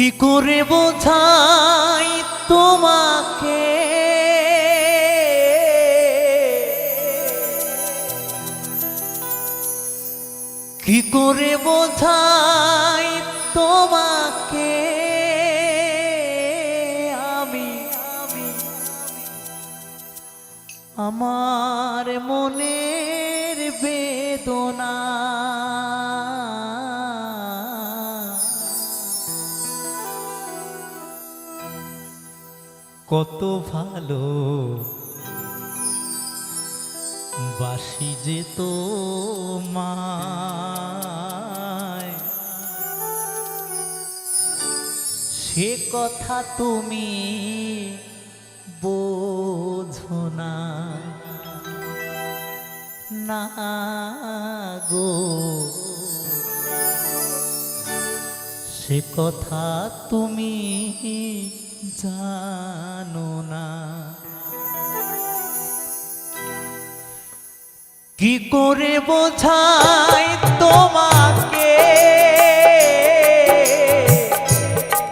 কি করে বোঝাই তোমাকে। কি করে বোঝাই কত ভালো। বাসি যে তো মায়। সে কথা তুমি বোঝো না। না গো। সে কথা তুমি জানো না। কি করে বোঝাই তোমাকে?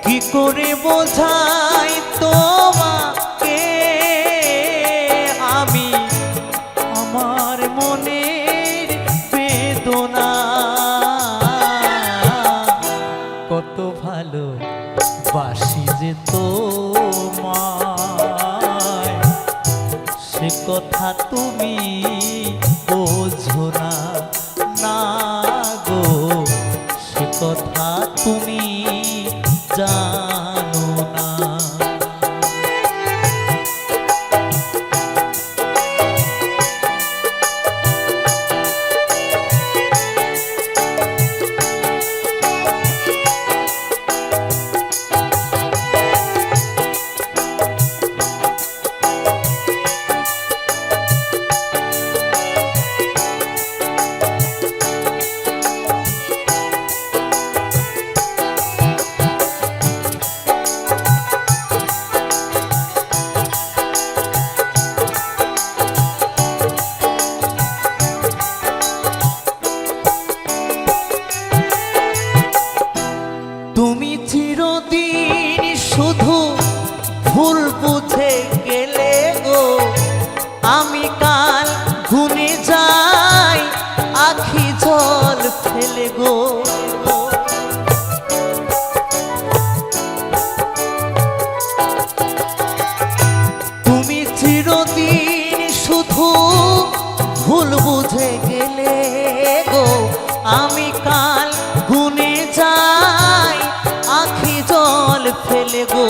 কি করে বোঝাই তোমাকে? আমি আমার মনের যে তোমায়। সে কথা তুমি বোঝো না। না গো সে কথা ভুল বুঝে গেলে গো, আমি কাল ঘুমে যাই, আখি জল ফেলে গো। চিরদিন শুধু ভুল বুঝে গেলে গো, আমি আখি জল ফেলে গো।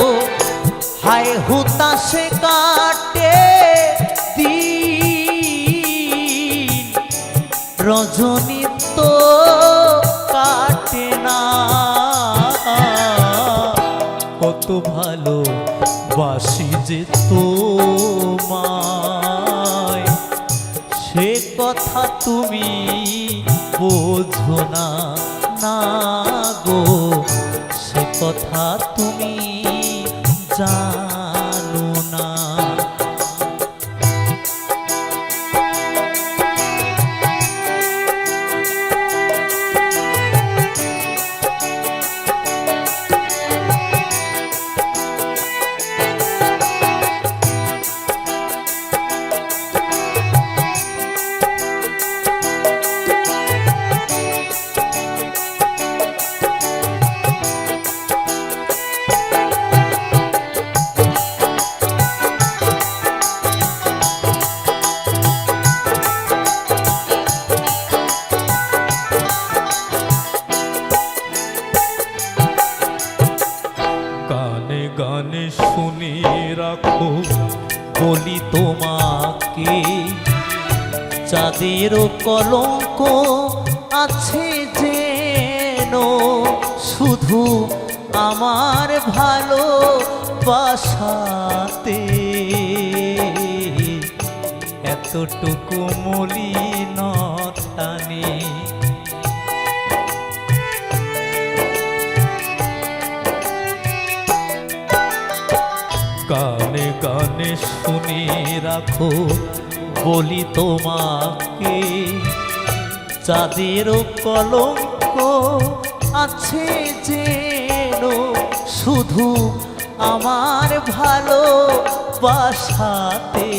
কত ভালো বাসি যে তোমায়। সে কথা তুমি বোঝো না না গো। সে কথা তুমি জানো। চাঁদের কলঙ্ক আছে যেন শুধু আমার ভালো বাসাতে এতটুকু মলিনতা নেই গানে গানে শুনে রাখো বলি তোমাকে, চাঁদের কলঙ্ক আছে যেন শুধু আমার ভালো বাসাতে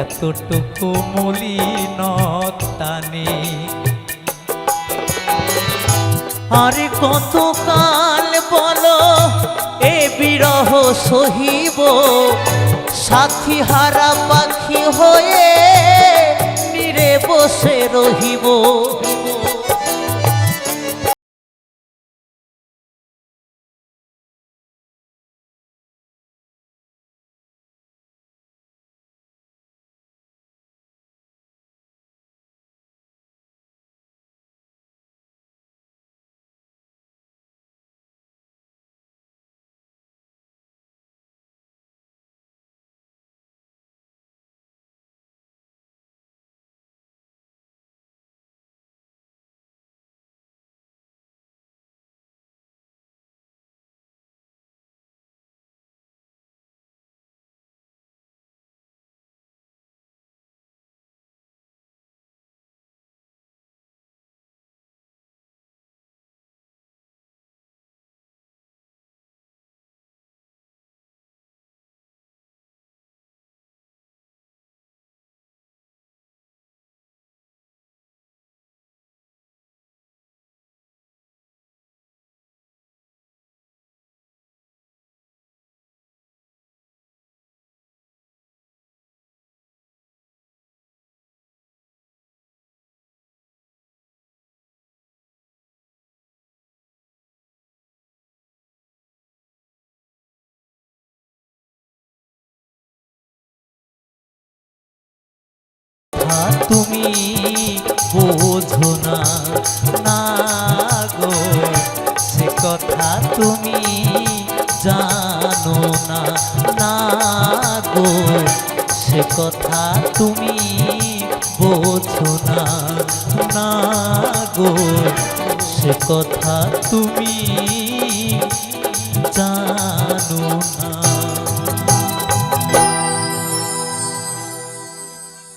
এতটুকু মলিনতা নেই আর কতকাল বলো, এ বিরহ সহিব সাথী হারা পাখি হয়ে নিরে বসে রহিব। তুমি বোঝো না। না গো, সে কথা তুমি জানো না। না গো, সে কথা তুমি বোঝো না। না গো, সে কথা তুমি